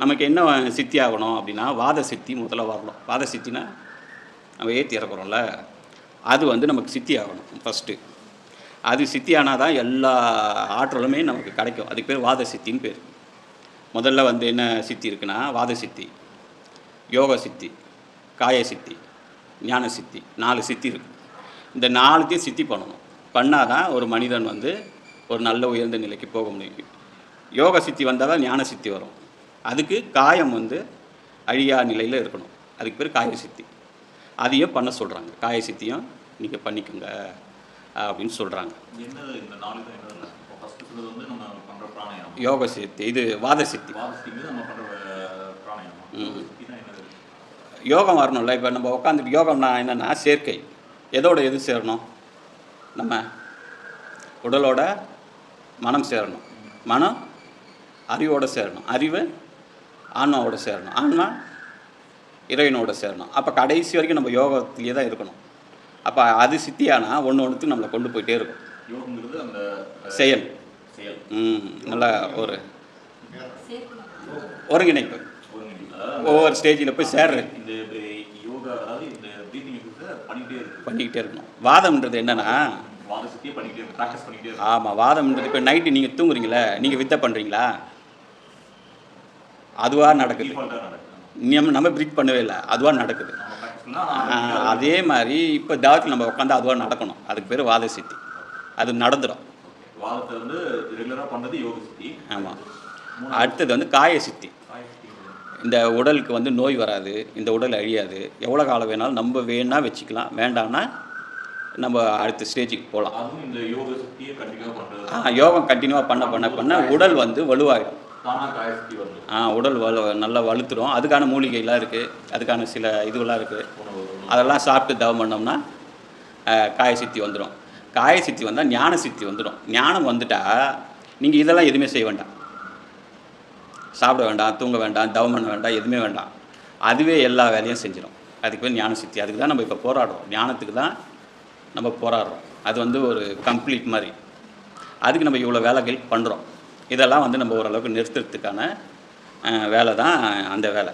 நமக்கு என்ன சித்தி ஆகணும் அப்படின்னா வாத சித்தி முதல்ல வரணும். வாத சித்தினா நம்ம ஏற்றி இறக்குறோம்ல அது வந்து நமக்கு சித்தி ஆகணும் ஃபஸ்ட்டு அது சித்தி ஆனால் தான் எல்லா ஆற்றலுமே நமக்கு கிடைக்கும். அதுக்கு பேர் வாத சித்தின்னு பேர். முதல்ல வந்து என்ன சித்தி இருக்குன்னா வாத சித்தி யோக சித்தி காய சித்தி ஞான சித்தி நாலு சித்தி இருக்குது இந்த நாலுத்தையும் சித்தி பண்ணணும். பண்ணால் தான் ஒரு மனிதன் வந்து ஒரு நல்ல உயர்ந்த நிலைக்கு போக முடியும். யோக சித்தி வந்தால் தான் ஞான சித்தி வரும். அதுக்கு காயம் வந்து அழியா நிலையில் இருக்கணும். அதுக்கு பேர் காய சித்தி. அதையும் பண்ண சொல்கிறாங்க காய சித்தியும் நீங்கள் பண்ணிக்கோங்க அப்படின்னு சொல்கிறாங்க யோக சித்தி இது வாத சித்தி. யோகம் வரணும்ல. இப்போ நம்ம உட்காந்துட்டு யோகம்னா என்னென்னா சேர்க்கை. எதோட எது சேரணும்? நம்ம உடலோட மனம் சேரணும். மனம் அறிவோட சேரணும். அறிவு ஆன்மாவோட சேரணும். ஆன்மா இறைவனோட சேரணும். அப்போ கடைசி வரைக்கும் நம்ம யோகத்திலேயே தான் இருக்கணும். அப்போ அது சித்தியானா ஒன்று ஒன்றுத்துக்கு நம்மளை கொண்டு போயிட்டே இருக்கும். செயல். செயல். ம், நல்ல ஒரு ஒருங்கிணைப்பு. ஒவ்வொரு ஸ்டேஜில் போய் சேர்றது பண்ணிக்கிட்டே இருக்கணும். வாதம்ன்றது என்னென்னா ஆமாம் வாதம்ன்றது இப்போ நைட்டு நீங்கள் தூங்குறீங்களே நீங்கள் வித்தை பண்ணுறீங்களா அதுவாக நடக்குது. நம்ம நம்ம ப்ரீத் பண்ணவே இல்லை. அதுவாக நடக்குது. அதே மாதிரி இப்போ தாவத்தில் நம்ம உட்காந்து அதுவாக நடக்கணும். அதுக்கு பேர் வாத சித்தி. அது நடந்துடும் ஆமாம் அடுத்தது வந்து காய சித்தி. இந்த உடலுக்கு வந்து நோய் வராது. இந்த உடல் அழியாது. எவ்வளோ காலம் வேணாலும் நம்ம வேணா வச்சுக்கலாம். வேண்டாம்னா நம்ம அடுத்த ஸ்டேஜுக்கு போகலாம் ஆ யோகம் கண்டினியூவாக பண்ண பண்ண பண்ண உடல் வந்து வலுவாகிடும் ஆ உடல் வலு நல்லா வலுத்துடும் அதுக்கான மூலிகைலாம் இருக்குது அதுக்கான சில இதுவெல்லாம் இருக்குது அதெல்லாம் சாப்பிட்டு தவம் பண்ணோம்னா காய சித்தி வந்துடும் காய சித்தி வந்தால் ஞான சித்தி வந்துடும் ஞானம் வந்துட்டா நீங்கள் இதெல்லாம் எதுவுமே செய்ய வேண்டாம். சாப்பிட வேண்டாம் தூங்க வேண்டாம் தவம் பண்ண வேண்டாம் எதுவுமே வேண்டாம். அதுவே எல்லா வேலையும் செஞ்சிடும் அதுக்கு பேர் ஞான சித்தி அதுக்கு தான் நம்ம இப்போ போராடுறோம். ஞானத்துக்கு தான் நம்ம போராடுறோம். அது வந்து ஒரு கம்ப்ளீட் மாதிரி. அதுக்கு நம்ம இவ்வளோ வேலைகள் பண்ணுறோம் இதெல்லாம் வந்து நம்ம ஓரளவுக்கு நிறுத்துறதுக்கான வேலை தான் அந்த வேலை.